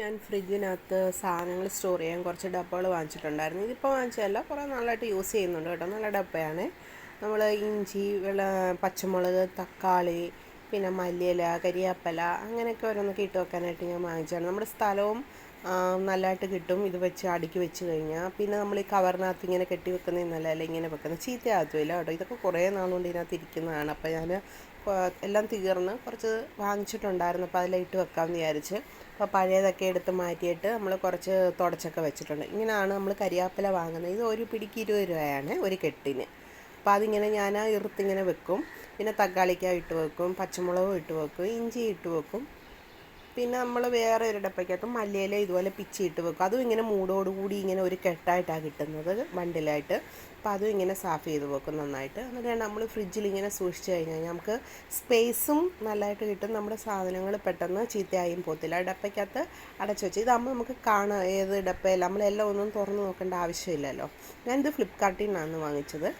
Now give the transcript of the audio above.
ഞാൻ ഫ്രിഡ്ജിനകത്ത് സാധനങ്ങൾ സ്റ്റോർ ചെയ്യാൻ കുറച്ച് ഡബ്ബകൾ വാങ്ങിച്ചിട്ടുണ്ടായിരുന്നു. ഇതിപ്പോൾ വാങ്ങിച്ചതല്ല കുറേ നാളായിട്ട് യൂസ് ചെയ്യുന്നുണ്ട് കേട്ടോ. നല്ല ഡബ്ബയാണ്. നമ്മൾ ഇഞ്ചി വെള്ള പച്ചമുളക് തക്കാളി പിന്നെ മല്ലിയില കരിയാപ്പല അങ്ങനെയൊക്കെ ഓരോന്ന് ഇട്ട് വെക്കാനായിട്ട് ഞാൻ വാങ്ങിച്ചാണ് നമ്മുടെ സ്ഥലവും നല്ലതായിട്ട് കിട്ടും. ഇത് വെച്ച് അടുക്കി വെച്ച് കഴിഞ്ഞാൽ പിന്നെ നമ്മൾ ഈ കവറിനകത്ത് ഇങ്ങനെ കെട്ടി വെക്കുന്നതിൽ നല്ലതല്ല ഇങ്ങനെ വെക്കുന്നത് ചീത്തയാകത്തുമില്ല കേട്ടോ. ഇതൊക്കെ കുറേ നാളുകൊണ്ട് ഇതിനകത്ത് ഇരിക്കുന്നതാണ്. അപ്പോൾ ഞാൻ എല്ലാം തീർന്ന് കുറച്ച് വാങ്ങിച്ചിട്ടുണ്ടായിരുന്നു. അപ്പോൾ അതിലിട്ട് വെക്കാമെന്ന് വിചാരിച്ച്. അപ്പോൾ പഴയതൊക്കെ എടുത്ത് മാറ്റിയിട്ട് നമ്മൾ കുറച്ച് തുടച്ചൊക്കെ വെച്ചിട്ടുണ്ട്. ഇങ്ങനെയാണ് നമ്മൾ കരിയാപ്പില വാങ്ങുന്നത്. ഇത് ഒരു പിടിക്ക് ഇരുപത് രൂപയാണ് ഒരു കെട്ടിന്. അപ്പോൾ അതിങ്ങനെ ഞാൻ ഇറുത്തിങ്ങനെ വെക്കും. പിന്നെ തക്കാളിക്ക ഇട്ട് വെക്കും പച്ചമുളകും ഇട്ട് വെക്കും ഇഞ്ചി ഇട്ട് വെക്കും. പിന്നെ നമ്മൾ വേറെ ഒരു ഡപ്പയ്ക്കകത്ത് മല്ലിയില ഇതുപോലെ പിച്ചി ഇട്ട് വെക്കും. അതും ഇങ്ങനെ മൂടോടുകൂടി ഇങ്ങനെ ഒരു കെട്ടായിട്ടാണ് കിട്ടുന്നത് ബണ്ടിലായിട്ട് അപ്പോൾ അതും ഇങ്ങനെ സാഫ് ചെയ്ത് വെക്കും നന്നായിട്ട്. എന്നിട്ടാണ് നമ്മൾ ഫ്രിഡ്ജിൽ ഇങ്ങനെ സൂക്ഷിച്ച് കഴിഞ്ഞാൽ നമുക്ക് സ്പേസും നല്ലതായിട്ട് കിട്ടും. നമ്മുടെ സാധനങ്ങൾ പെട്ടെന്ന് ചീത്തയായും പോകത്തില്ല. ഡപ്പയ്ക്കകത്ത് അടച്ചു വെച്ച് ഇതാകുമ്പോൾ നമുക്ക് കാണാം ഏത് ഡപ്പയിൽ നമ്മളെല്ലാം ഒന്നും തുറന്ന് നോക്കേണ്ട ആവശ്യമില്ലല്ലോ. ഞാനിത് ഫ്ലിപ്കാർട്ടിൽ നിന്നാണ് വാങ്ങിച്ചത്.